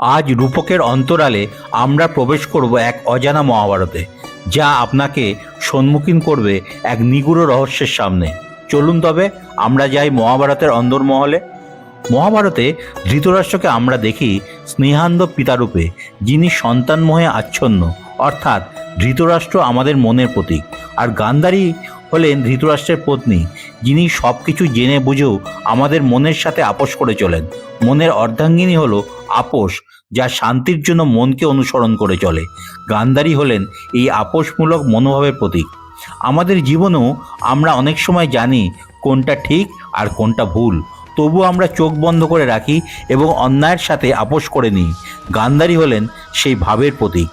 আজ রূপকের অন্তরালে আমরা প্রবেশ করব এক অজানা মহাভারতে, যা আপনাকে সম্মুখীন করবে এক নিগুড় রহস্যের সামনে। চলুন তবে, আমরা যাই মহাভারতের অন্দরমহলে। মহাভারতে ধৃতরাষ্ট্রকে আমরা দেখি স্নেহান্ধ পিতারূপে, যিনি সন্তানমোহে আচ্ছন্ন, অর্থাৎ ধৃতরাষ্ট্র আমাদের মনের প্রতীক। আর গান্ধারী হলেন ধৃতরাষ্ট্রের পত্নী, যিনি সব কিছু জেনে বুঝেও আমাদের মনের সাথে আপোষ করে চলেন। মনের অর্ধাঙ্গিনী হল আপোষ, যা শান্তির জন্য মনকে অনুসরণ করে চলে। গান্ধারী হলেন এই আপোষমূলক মনোভাবের প্রতীক। আমাদের জীবনেও আমরা অনেক সময় জানি কোনটা ঠিক আর কোনটা ভুল। তবু আমরা চোখ বন্ধ করে রাখি এবং অন্যায়ের সাথে আপোষ করে নিই। গান্ধারী হলেন সেই ভাবের প্রতীক।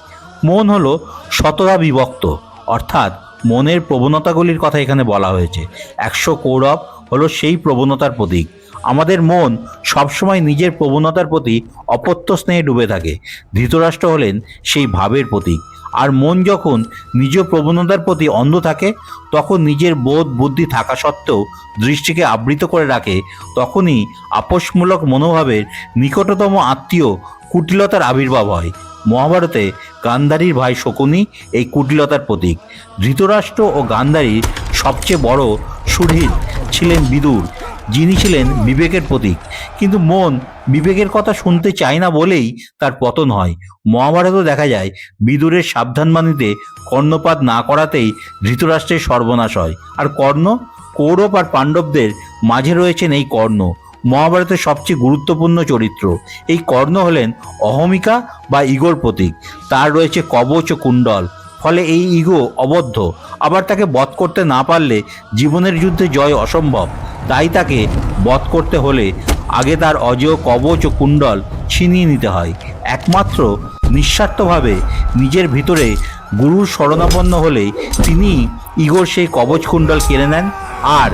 মন হলো শতধা বিভক্ত, অর্থাৎ মনের প্রবণতাগুলির কথা এখানে বলা হয়েছে। একশো কৌরব হলো সেই প্রবণতার প্রতীক। আমাদের মন সবসময় নিজের প্রবণতার প্রতি অপত্য স্নেহে ডুবে থাকে। ধৃতরাষ্ট্র হলেন সেই ভাবের প্রতীক। আর মন যখন নিজ প্রবণতার প্রতি অন্ধ থাকে, তখন নিজের বোধ বুদ্ধি থাকা সত্ত্বেও দৃষ্টিকে আবৃত করে রাখে, তখনই আপোষমূলক মনোভাবের নিকটতম আত্মীয় কুটিলতার আবির্ভাব হয়। মহাভারতে গান্ধারীর ভাই শকুনি এই কুটিলতার প্রতীক। ধৃতরাষ্ট্র ও গান্ধারীর সবচেয়ে বড় সুহৃদ ছিলেন বিদুর, যিনি ছিলেন বিবেকের প্রতীক। কিন্তু মন বিবেকের কথা শুনতে চায় না বলেই তার পতন হয়। মহাভারতও দেখা যায়, বিদুরের সাবধানবাণীতে কর্ণপাত না করাতেই ধৃতরাষ্ট্রের সর্বনাশ হয়। আর কর্ণ, কৌরব আর পাণ্ডবদের মাঝে রয়েছেন এই কর্ণ। মহাভারতের সবচেয়ে গুরুত্বপূর্ণ চরিত্র। এই কর্ণ হলেন অহমিকা বা ইগোর প্রতীক। তার রয়েছে কবচ ও কুণ্ডল। ফলে এই ইগো অবদ্ধ। আবার তাকে বধ করতে না পারলে জীবনের যুদ্ধে জয় অসম্ভব। তাই তাকে বধ করতে হলে আগে তার অজেয় কবচ ও কুণ্ডল ছিনিয়ে নিতে হয়। একমাত্র নিঃস্বার্থভাবে নিজের ভিতরে গুরুর শরণাপন্ন হলে তিনি ইগোর সেই কবচ কুণ্ডল কেড়ে নেন। আর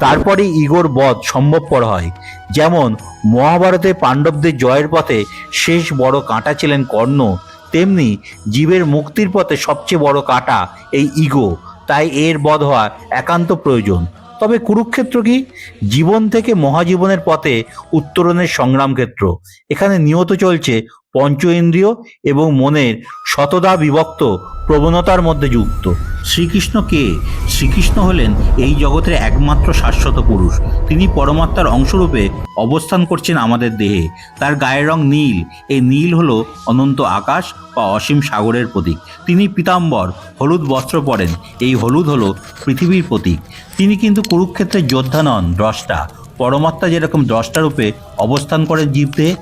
তারপরে ইগোর বধ সম্ভবপর হয়। যেমন মহাভারতে পাণ্ডবদের জয়ের পথে শেষ বড় কাঁটা ছিলেন কর্ণ, তেমনি জীবের মুক্তির পথে সবচেয়ে বড় কাঁটা এই ইগো। তাই এর বধ হওয়া একান্ত প্রয়োজন। তবে কুরুক্ষেত্র কি? জীবন থেকে মহাজীবনের পথে উত্তরণের সংগ্রাম ক্ষেত্র এখানে নিয়ত চলছে পঞ্চ ইন্দ্রিয় এবং মনের শতদা বিভক্ত প্রবণতার মধ্যে যুক্ত। শ্রীকৃষ্ণ কে? শ্রীকৃষ্ণ হলেন এই জগতের একমাত্র শাশ্বত পুরুষ। তিনি পরমাত্মার অংশরূপে অবস্থান করছেন আমাদের দেহে। তার গায়ের রং নীল। এই নীল হল অনন্ত আকাশ বা অসীম সাগরের প্রতীক। তিনি পীতাম্বর, হলুদ বস্ত্র পরেন। এই হলুদ হলো পৃথিবীর প্রতীক। তিনি কিন্তু কুরুক্ষেত্রের যোদ্ধা নন, দ্রষ্টা। পরমাত্মা যেরকম দ্রষ্টা রূপে অবস্থান করেন জীবদেহে